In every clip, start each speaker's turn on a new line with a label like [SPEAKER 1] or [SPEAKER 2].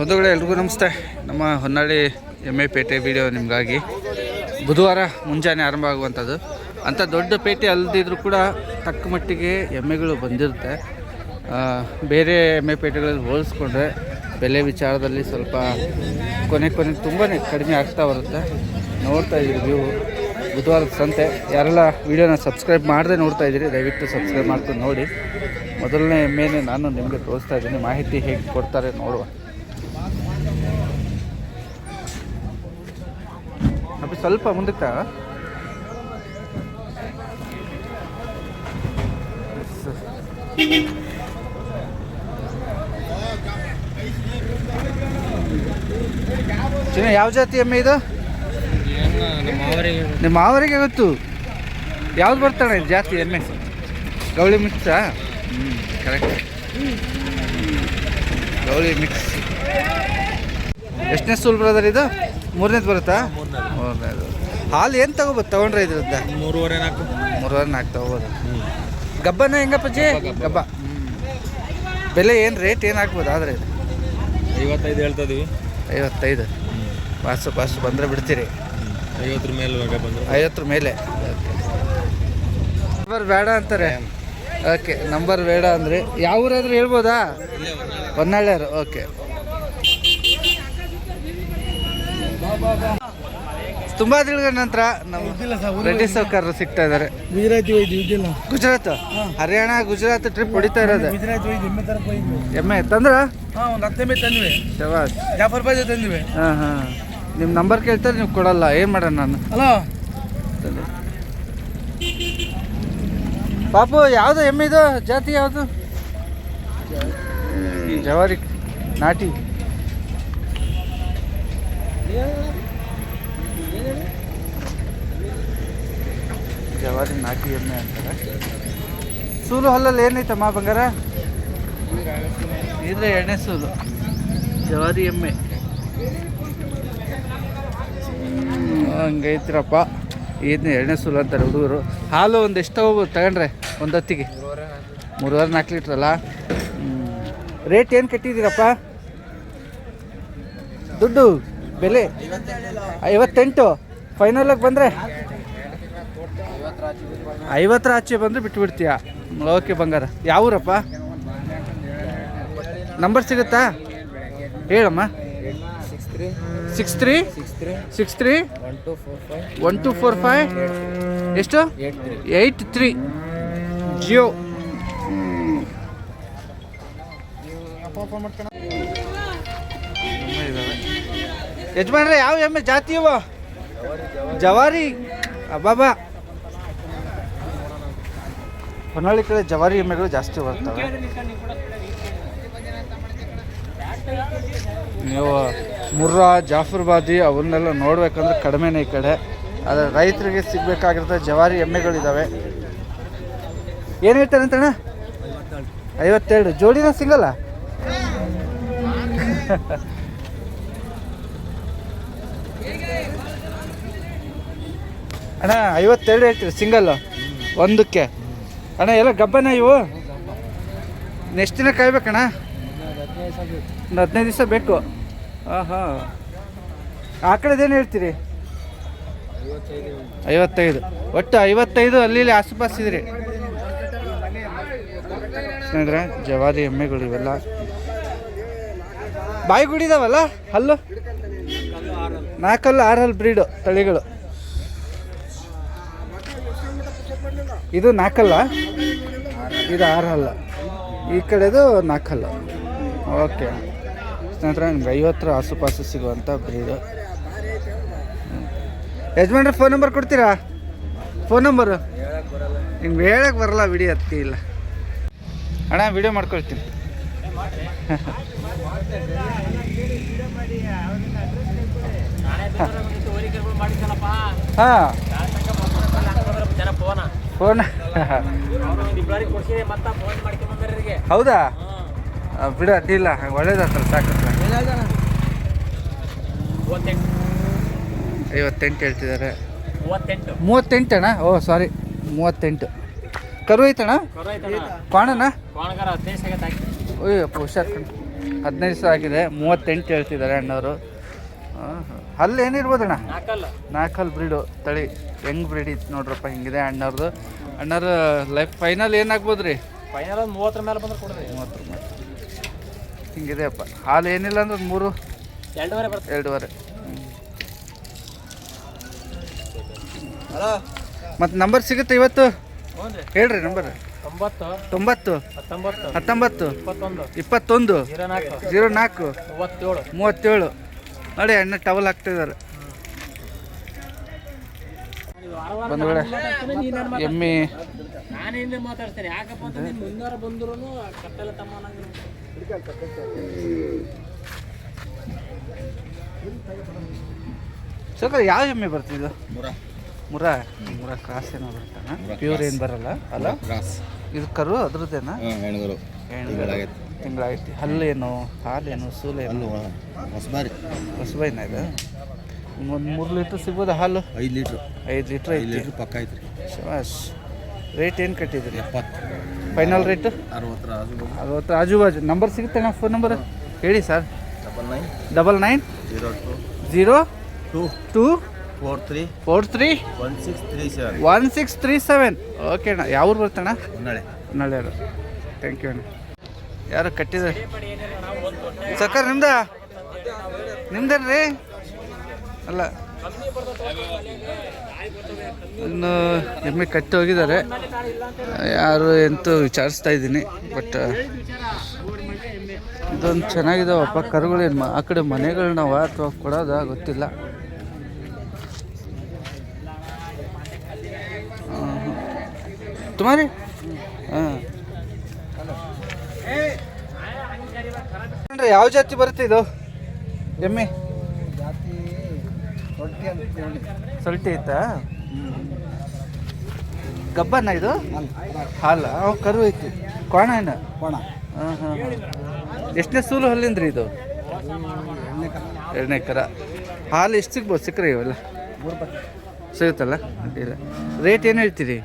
[SPEAKER 1] ಬಂಧುಗಳೇ, ಎಲ್ರಿಗೂ ನಮಸ್ತೆ. ನಮ್ಮ ಹೊನ್ನಾಳಿ ಎಮ್ಮೆ ಪೇಟೆ ವಿಡಿಯೋ ನಿಮಗಾಗಿ ಬುಧವಾರ ಮುಂಜಾನೆ ಆರಂಭ ಆಗುವಂಥದ್ದು. ಅಂಥ ದೊಡ್ಡ ಪೇಟೆ ಅಲ್ಲದಿದ್ರೂ ಕೂಡ ತಕ್ಕ ಮಟ್ಟಿಗೆ ಎಮ್ಮೆಗಳು ಬಂದಿರುತ್ತೆ. ಬೇರೆ ಎಮ್ಮೆ ಪೇಟೆಗಳಲ್ಲಿ ಹೋಲಿಸ್ಕೊಂಡ್ರೆ ಬೆಲೆ ವಿಚಾರದಲ್ಲಿ ಸ್ವಲ್ಪ ಕೊನೆ ಕೊನೆ ತುಂಬಾ ಕಡಿಮೆ ಆಗ್ತಾ ಬರುತ್ತೆ. ನೋಡ್ತಾ ಇದ್ದೀವಿ ನೀವು ಬುಧವಾರದ ಸಂತೆ. ಯಾರೆಲ್ಲ ವೀಡಿಯೋನ ಸಬ್ಸ್ಕ್ರೈಬ್ ಮಾಡದೆ ನೋಡ್ತಾ ಇದ್ದೀರಿ, ದಯವಿಟ್ಟು ಸಬ್ಸ್ಕ್ರೈಬ್ ಮಾಡ್ಕೊಂಡು ನೋಡಿ. ಮೊದಲನೇ ಎಮ್ಮೆನೇ ನಾನು ನಿಮಗೆ ತೋರಿಸ್ತಾ ಇದ್ದೀನಿ. ಮಾಹಿತಿ ಹೇಗೆ ಕೊಡ್ತಾರೆ ನೋಡುವ. ಅಪ್ಪ ಸ್ವಲ್ಪ ಮುಂದಕ್ಕೆ. ಚಿನ್ನ ಯಾವ ಜಾತಿ ಎಮ್ಮೆ ಇದು? ನಿಮ್ಮ ಮಾವರಿಗೆ ಗೊತ್ತು. ಯಾವ್ದು ಬರ್ತಾಳೆ ಜಾತಿ ಎಮ್ಮೆ? ಗೌಳಿ ಮಿಕ್ಸಾ ಕರೆಕ್ಟ್ ಗೌಳಿ ಮಿಕ್ಸ್ ಎಷ್ಟನೇ ಸ್ಕೂಲ್ ಬ್ರದರ್ ಇದು? ಮೂರನೇದು ಬರುತ್ತಾ? ಮೂರನೇದು ಹಾಲು ಏನು ತಗೋಬೋದು? ತಗೊಂಡ್ರೆ ಇದ್ರದ್ದು?
[SPEAKER 2] ಮೂರುವರೆ ನಾಲ್ಕು.
[SPEAKER 1] ಮೂರುವರೆ ನಾಲ್ಕು ತಗೋಬೋದು. ಗಬ್ಬನ ಹೆಂಗಪ್ಪಾಜಿ? ಗಬ್ಬ ಬೆಲೆ ಏನು ರೇಟ್ ಏನು ಹಾಕ್ಬೋದು ಆದರೆ?
[SPEAKER 2] ಐವತ್ತೈದು ಹೇಳ್ತಾ ಇದೀವಿ
[SPEAKER 1] ಐವತ್ತೈದು ಪಾಸು ಪಾಸು ಬಂದರೆ ಬಿಡ್ತೀರಿ.
[SPEAKER 2] ಐವತ್ತರ ಮೇಲೆ
[SPEAKER 1] ಐವತ್ತರ ಮೇಲೆ. ನಂಬರ್ ಬೇಡ ಅಂತಾರೆ. ಓಕೆ ನಂಬರ್ ಬೇಡ ಅಂದರೆ ಯಾವ ಊರಾದ್ರೂ ಹೇಳ್ಬೋದಾ? ಹೊನ್ನಾಳ್ಯಾರು ಓಕೆ. ತುಂಬಾ ದಿನಗಳ ನಂತರ ನಮ್ಮ ರೆಡ್ಡಿ ಸೌಕರ್ಯರು ಸಿಗ್ತಾ ಇದ್ದಾರೆ
[SPEAKER 3] ಗುಜರಾತಿ ಇದಿಲ್ಲ.
[SPEAKER 1] ಗುಜರಾತ್? ಹರಿಯಾಣ ಗುಜರಾತ್ ಟ್ರಿಪ್ ಹೊಡಿತಾ ಇರೋದು?
[SPEAKER 3] ಗುಜರಾತ್ ಹೋಯ್ತು ಎಮ್ಮೆ ತರ
[SPEAKER 1] ಎಮ್ಮೆ ತಂದ್ರ
[SPEAKER 3] ಹಾಂ ಒಂದು ಹತ್ತು ಎಮ್ಮೆ ತಂದಿವೆ.
[SPEAKER 1] ಶವಾಸ್
[SPEAKER 3] ಜಾಫರ್ ಬಾಜು ತಂದಿವೆ.
[SPEAKER 1] ಹಾಂ ಹಾಂ. ನಿಮ್ಮ ನಂಬರ್ ಕೇಳ್ತಾರೆ ನೀವು ಕೊಡಲ್ಲ ಏನು ಮಾಡೋಣ ನಾನು?
[SPEAKER 3] ಹಲೋ
[SPEAKER 1] ಪಾಪು ಯಾವುದು ಎಮ್ಮೆ ಇದು? ಜಾತಿ ಯಾವುದು? ಜವಾರಿ ನಾಟಿ. ಜವಾರಿ ನಾಟಿ ಎಮ್ಮೆ ಅಂತಾರೆ. ಸೂಲು ಹಲ್ಲಲ್ಲಿ ಏನೈತಮ್ಮ ಬಂಗಾರ? ಇದ್ರೆ ಎಣ್ಣೆ ಸೂಲು. ಜವಾರಿ ಎಮ್ಮೆ. ಹಂಗೈತ್ರಪ್ಪ. ಇದನ್ನ ಎಣ್ಣೆ ಸೂಲು ಅಂತಾರೆ ಹುಡುಗರು. ಹಾಲು ಒಂದು ಎಷ್ಟು ತಗೋಬೋದು ತಗೊಂಡ್ರೆ ಒಂದು ಹೊತ್ತಿಗೆ ಮೂರುವರೆ ನಾಲ್ಕು ಲೀಟ್ರ್ ಅಲ್ಲ? ರೇಟ್ ಏನು ಕಟ್ಟಿದ್ದೀರಪ್ಪ? ದುಡ್ಡು ಬೆಲೆ? ಐವತ್ತೆಂಟು. ಫೈನಲಾಗಿ ಬಂದರೆ? ಐವತ್ತರ ಆಚೆ ಬಂದರೆ ಬಿಟ್ಟು ಬಿಡ್ತೀಯಾ ಓಕೆ ಬಂಗಾರ. ಯಾವೂರಪ್ಪ ನಂಬರ್ ಸಿಗುತ್ತಾ? ಹೇಳಮ್ಮ.
[SPEAKER 3] Six three
[SPEAKER 1] six three
[SPEAKER 3] one two four five
[SPEAKER 1] ಎಷ್ಟು? ಏಯ್ಟ್ ತ್ರೀ ಜಿಯೋ ಯಜಮಾನ್ರೆ, ಯಾವ ಎಮ್ಮೆ ಜಾತಿ ಇವ? ಜವಾರಿ. ಅಬ್ಬಾಬಾ ಹೊನ್ನಾಳಿ ಕಡೆ ಜವಾರಿ ಎಮ್ಮೆಗಳು ಜಾಸ್ತಿ ಬರ್ತವೆ. ನೀವು ಮುರ್ರಾ, ಜಾಫರ್ಬಾದಿ ಅವನ್ನೆಲ್ಲ ನೋಡ್ಬೇಕಂದ್ರೆ ಕಡಿಮೆನೇ ಈ ಕಡೆ. ಆದರೆ ರೈತರಿಗೆ ಸಿಗಬೇಕಾಗಿರೋ ಜವಾರಿ ಎಮ್ಮೆಗಳಿದ್ದಾವೆ ಏನು ಹೇಳ್ತಾರೆ ಅಂತಣ್ಣ? ಐವತ್ತೆರಡು. ಜೋಡಿನ ಸಿಗಲ್ಲ? ಅಣ್ಣ, ಐವತ್ತೆರಡು ಹೇಳ್ತೀರಿ, ಸಿಂಗಲ್ಲು? ಒಂದಕ್ಕೆ. ಅಣ್ಣ, ಎಲ್ಲ ಗಬ್ಬನ ಇವು? ನೆಕ್ಸ್ಟ್ ದಿನ ಕಾಯ್ಬೇಕಣ್ಣ. ಒಂದು ಹದಿನೈದು ದಿವಸ ಬೇಕು. ಹಾಂ ಹಾಂ ಆ ಕಡೆದೇನು ಹೇಳ್ತೀರಿ? ಐವತ್ತೈದು. ಒಟ್ಟು ಐವತ್ತೈದು ಅಲ್ಲಿ ಇಲ್ಲಿ ಆಸುಪಾಸಿದ್ರಿ ಸ್ನೇಹಿತರೆ ಜವಾರಿ ಎಮ್ಮೆಗಳು ಇವೆಲ್ಲ. ಬಾಯಿ ಗುಡಿದಾವಲ್ಲ ಹಲ್ಲು? ನಾಲ್ಕಲ್ಲು ಆರಲ್ಲಿ ಬ್ರೀಡು ತಳಿಗಳು. ಇದು ನಾಲ್ಕಲ್ಲ? ಇದು ಆರು ಹಲ್ಲ ಈ ಕಡೆದು ನಾಲ್ಕು ಹಲ್ಲ ಓಕೆ. ಸ್ನೇಹಿತರೆ ನಿಮ್ಗೆ ಐವತ್ತರ ಆಸುಪಾಸು ಸಿಗುವಂಥ ಬ್ರೀಡು ಯಜಮಾನ್ರೆ ಫೋನ್ ನಂಬರ್ ಕೊಡ್ತೀರಾ? ಫೋನ್ ನಂಬರು ನಿಮ್ಗೆ ಹೇಳಕ್ಕೆ ಬರಲ್ಲ ವಿಡಿಯೋ ಹತ್ತಿ ಇಲ್ಲ. ಅಣ್ಣ ವಿಡಿಯೋ ಮಾಡ್ಕೊಳ್ತೀನಿ. ಹಾಂ. ಫೋನ್? ಹೌದಾ? ಬಿಡು ಅಡ್ಡಿಲ್ಲ ಒಳ್ಳೇದಾತಲ್ಲ ಸಾಕಲ್ಲ ಐವತ್ತೆಂಟು ಹೇಳ್ತಿದ್ದಾರೆ. ಮೂವತ್ತೆಂಟಣ್ಣ? ಓ ಸಾರಿ ಮೂವತ್ತೆಂಟು. ಕರು ಐತಣ ಕ್ವಾಣನ? ಓಯ್ಯಪ್ಪ ಹುಷಾರ್ ಹದಿನೈದು ಸಾವಿರ ಆಗಿದೆ. ಮೂವತ್ತೆಂಟು ಹೇಳ್ತಿದ್ದಾರೆ ಅಣ್ಣವರು. ಅಲ್ಲಿ ಏನಿರ್ಬೋದಣ್ಣ ನಾಲ್ಕಲ್ ಬ್ರೀಡು ತಳಿ. ಹೆಂಗ್ ಬ್ರೀಡ್ ಇತ್ತು ನೋಡ್ರಪ್ಪ ಹಿಂಗಿದೆ ಅಣ್ಣವ್ರದ್ದು ಅಣ್ಣರ ಲೈಫ್ ಫೈನಲ್ ಏನಾಗ್ಬೋದು ರೀ?
[SPEAKER 3] ಫೈನಲ್ ಒಂದು ಮೂವತ್ತರ ಮೇಲೆ ಬಂದ್ರೆ ಕೊಡ್ರಿ.
[SPEAKER 1] ಮೂವತ್ತು ರೂಪಾಯಿ ಹಿಂಗಿದೆಯಪ್ಪ ಹಾಲು ಏನಿಲ್ಲ ಅಂದ್ರೆ ಮೂರು?
[SPEAKER 3] ಎರಡೂವರೆ ಬರ್ತದೆ.
[SPEAKER 1] ಎರಡೂವರೆ.
[SPEAKER 3] ಹಲೋ
[SPEAKER 1] ಮತ್ತು ನಂಬರ್ ಸಿಗುತ್ತೆ ಇವತ್ತು? ಹೇಳ್ರಿ ನಂಬರ್
[SPEAKER 3] ತೊಂಬತ್ತು.
[SPEAKER 1] ತೊಂಬತ್ತು?
[SPEAKER 3] ಹತ್ತೊಂಬತ್ತು.
[SPEAKER 1] ಹತ್ತೊಂಬತ್ತು?
[SPEAKER 3] ಇಪ್ಪತ್ತೊಂದು.
[SPEAKER 1] ಇಪ್ಪತ್ತೊಂದು?
[SPEAKER 3] ಜೀರೋ ನಾಲ್ಕು.
[SPEAKER 1] ಜೀರೋ ನಾಲ್ಕು?
[SPEAKER 3] ಮೂವತ್ತೇಳು.
[SPEAKER 1] ಮೂವತ್ತೇಳು. ನೋಡಿ ಅಣ್ಣ ಟವಲ್ ಹಾಕ್ತಿದ್ದಾರೆ ಬಂಧುಗಳೇ ಎಮ್ಮೆ. ಸರ್ ಯಾವ ಎಮ್ಮೆ ಬರ್ತಿದ್ದು
[SPEAKER 2] ಮುರ.
[SPEAKER 1] ಮುರ? ಮುರ ಕ್ರಾಸ್ ಏನೋ ಬರ್ತಾನ ಪ್ಯೂರ್ ಏನು ಬರಲ್ಲ? ಅಲ್ಲ?
[SPEAKER 2] ಕ್ರಾಸ್.
[SPEAKER 1] ಇದು ಕರು ಅದ್ರದ್ದೇನಾ?
[SPEAKER 2] ಹೆಣ್ಣು ಹೆಣ್ಗರು ತಿಂಗಳಾಗೈತೆ.
[SPEAKER 1] ತಿಂಗಳಾಗೈತಿ ಹಲ್ಲೇನು ಹಾಲೇನು ಸೂಲೇನು.
[SPEAKER 2] ಹೊಸಬಾರಿ.
[SPEAKER 1] ಹೊಸಬೈನ ಇದು? ಒಂದು ಮೂರು ಲೀಟ್ರ್ ಸಿಗ್ಬೋದು ಹಾಲು?
[SPEAKER 2] ಐದು ಲೀಟ್ರ್
[SPEAKER 1] ಐದು ಲೀಟ್ರ್
[SPEAKER 2] ಐದು ಲೀಟ್ರ್ ಪಕ್ಕ ಐತ್ರಿ.
[SPEAKER 1] ಶಬಾಷ್. ರೇಟ್ ಏನು ಕಟ್ಟಿದ್ರಿ?
[SPEAKER 2] ಎಪ್ಪತ್ತು.
[SPEAKER 1] ಫೈನಲ್ ರೇಟ್
[SPEAKER 2] ಅರವತ್ತರ
[SPEAKER 1] ಅರವತ್ತರ ಆಜು ಬಾಜು. ನಂಬರ್ ಸಿಗುತ್ತೆ ಅಣ್ಣ ಫೋನ್ ನಂಬರ್ ಹೇಳಿ sir
[SPEAKER 2] double nine
[SPEAKER 1] double nine
[SPEAKER 2] zero two
[SPEAKER 1] zero
[SPEAKER 2] two
[SPEAKER 1] two
[SPEAKER 2] four three
[SPEAKER 1] four three
[SPEAKER 2] one six three seven
[SPEAKER 1] one six three seven okay ಅಣ್ಣ. ಯಾವ ಊರು ಬರ್ತಣ್ಣ?
[SPEAKER 2] ಹೊನ್ನಾಳೆ.
[SPEAKER 1] ನಳ್ಳಿಯರು ಥ್ಯಾಂಕ್ ಯು ಅಣ್ಣ. ಯಾರು ಕಟ್ಟಿದ್ದಾರೆ? ಸಕ್ಕರ್ ನಿಮ್ದ? ನಿಮ್ದೇನ್ರಿ? ಅಲ್ಲ. ಇನ್ನು ಎಮ್ಮೆ ಕಟ್ಟಿ ಹೋಗಿದ್ದಾರೆ. ಯಾರು ಎಂತೂ ವಿಚಾರಿಸ್ತಾ ಇದ್ದೀನಿ, ಬಟ್ ಇದೊಂದು ಚೆನ್ನಾಗಿದಾವಪ್ಪ. ಏನು ಆ ಕಡೆ ಮನೆಗಳನ್ನವ ಅಥವಾ ಕೊಡೋದ ಗೊತ್ತಿಲ್ಲ. ತುಮಾರಿ ಹಾಂ ಯಾವ ಜಾತಿ ಬರುತ್ತೆ ಇದು? ಎಮ್ಮೆ?
[SPEAKER 3] ಜಾತಿ ರೊಟ್ಟಿ ಅಂತ ಹೇಳಿ
[SPEAKER 1] ಸೊಲ್ಟಿ ಐತಾ? ಗಬ್ಬನ ಇದು? ಹಾಲ. ಅವು ಕರು ಐತಿ. ಕೋಣ ಏನ?
[SPEAKER 3] ಕೋಣ
[SPEAKER 1] ಹಾಂ ಹಾಂ ಎಷ್ಟನೇ ಸೂಲು ಹಲ್ಲಿಂದ್ರಿ ಇದು? ಎರಡನೇ ಕರ ಹಾಲು ಎಷ್ಟು ಸಿಗ್ಬೋದು ಸಿಕ್ಕರೆ ಇವೆಲ್ಲ? ಸಿಗುತ್ತಲ್ಲ? ಅಡ್ಡಿಲ್ಲ ರೇಟ್ ಏನು ಹೇಳ್ತೀರಿ?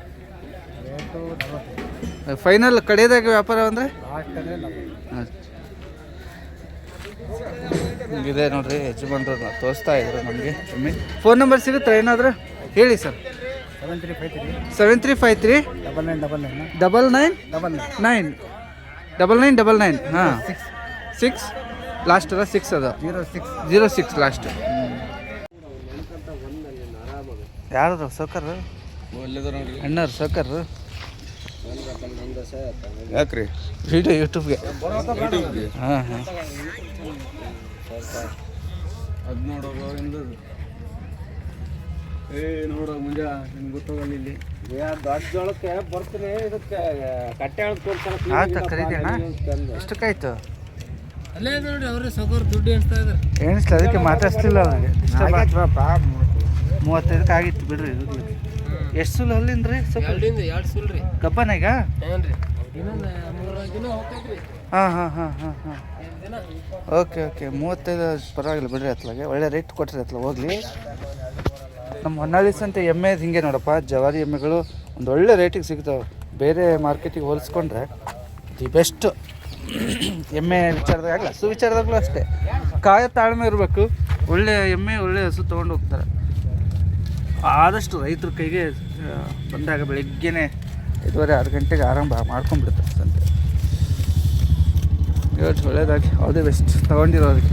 [SPEAKER 1] ಫೈನಲ್ ಕಡೆಯದಾಗ ವ್ಯಾಪಾರ ಅಂದರೆ?
[SPEAKER 3] ಅಂದರೆ
[SPEAKER 1] ಇದೆ ನೋಡ್ರಿ ಯಜಮಾನ್ರು ತೋರಿಸ್ತಾ ಇದ್ರು ನಮಗೆ. ಒಮ್ಮೆ ಫೋನ್ ನಂಬರ್ ಸಿಗುತ್ತಾ ಏನಾದರೂ? ಹೇಳಿ sir.
[SPEAKER 3] Seven three five three
[SPEAKER 1] seven three five three
[SPEAKER 3] double nine double nine
[SPEAKER 1] double nine
[SPEAKER 3] double nine
[SPEAKER 1] nine double nine double nine ಹಾಂ ಸಿಕ್ಸ್ ಲಾಸ್ಟ್ ಅದ ಸಿಕ್ಸ್ ಅದ.
[SPEAKER 3] Zero six
[SPEAKER 1] zero six last ಯಾರು ಸೌಕರ್ ಅಣ್ಣರು ಸೌಕರ್
[SPEAKER 2] ಯಾಕ್ರಿ?
[SPEAKER 1] Video ಯೂಟ್ಯೂಬ್ಗೆ ಹಾಂ ಹಾಂ.
[SPEAKER 2] ಅದು ನೋಡೋದು ಹಿಂದದು ಏ ನೋಡೋ ಮುಂಜಾ ನಿಮ್ಗೆ ಗೊತ್ತಾಗಲ್ಲ ಇಲ್ಲಿ.
[SPEAKER 3] ದೊಡ್ಡ ಜೋಳಕ್ಕೆ ಬರ್ತೀನಿ ಇದಕ್ಕೆ ಕಟ್ಟೆ ಎಳ್ದು ತೋರ್ಸೋಣ
[SPEAKER 1] ಆಯ್ತಾ ಖರೀದಿ ಅಣ್ಣ ಎಷ್ಟಕ್ಕಾಯ್ತು?
[SPEAKER 3] ಅಲ್ಲೇ ನೋಡಿ ಅವರೇ ಸಗೋರ್ ದುಡ್ಡು ಎಣಿಸ್ತಾ ಇದ್ದಾರೆ
[SPEAKER 1] ಎಣಿಸ್ತಾ ಅದಕ್ಕೆ ಮಾತಾಡ್ತಿಲ್ಲ ಅವ್ರಿಗೆ ಮೂವತ್ತೈದಕ್ಕೆ ಆಗಿತ್ತು ಬಿಡ್ರಿ ಇದು ಎಷ್ಟು ಸುಲ್ ಸ್ವಲ್ಪ
[SPEAKER 3] ಎರಡಿಂದ ಎರಡು ಇನ್ನೊಂದು ಮೂರ್ನಾಲ್ಕು ದಿನ ಹೋಗ್ತೈತ್ರಿ.
[SPEAKER 1] ಹಾಂ ಹಾಂ ಹಾಂ ಹಾಂ ಹಾಂ. Okay okay. ಮೂವತ್ತೈದು ಪರವಾಗಿಲ್ಲ ಬಿಡ್ರಿ ಅತ್ಲಾಗೆ. ಒಳ್ಳೆ ರೇಟ್ ಕೊಟ್ರಿ ಅತ್ಲ ಹೋಗ್ಲಿ. ನಮ್ಮ ಹೊನ್ನಾಳಿ ಸಂತೆ ಎಮ್ಮೆ ಹಿಂಗೆ ನೋಡಪ್ಪ. ಜವಾರಿ ಎಮ್ಮೆಗಳು ಒಂದು ಒಳ್ಳೆ ರೇಟಿಗೆ ಸಿಗ್ತಾವೆ. ಬೇರೆ ಮಾರ್ಕೆಟಿಗೆ ಹೋಲಿಸ್ಕೊಂಡ್ರೆ ದಿ ಬೆಸ್ಟ್. ಎಮ್ಮೆ ವಿಚಾರದಾಗ ಆಗಲ್ಲ ಸುವಿಚಾರದಾಗಲೂ ಅಷ್ಟೇ. ಕಾಯ ತಾಳ್ಮೆ ಇರಬೇಕು. ಒಳ್ಳೆ ಎಮ್ಮೆ ಒಳ್ಳೆ ಹಸು ತೊಗೊಂಡು ಹೋಗ್ತಾರೆ. ಆದಷ್ಟು ರೈತರ ಕೈಗೆ ಬಂದಾಗ ಬೆಳಿಗ್ಗೆನೆ ಐದುವರೆ ಆರು ಗಂಟೆಗೆ ಆರಂಭ ಮಾಡ್ಕೊಂಡ್ಬಿಡ್ತಾರೆ ಸಂತೆ. ಇವತ್ತು ಒಳ್ಳೇದಾಗಿ ಆಲ್ ದಿ ಬೆಸ್ಟ್ ಅದಕ್ಕೆ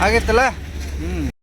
[SPEAKER 1] ಆಗೈತಲ್ಲ? ಹ್ಞೂ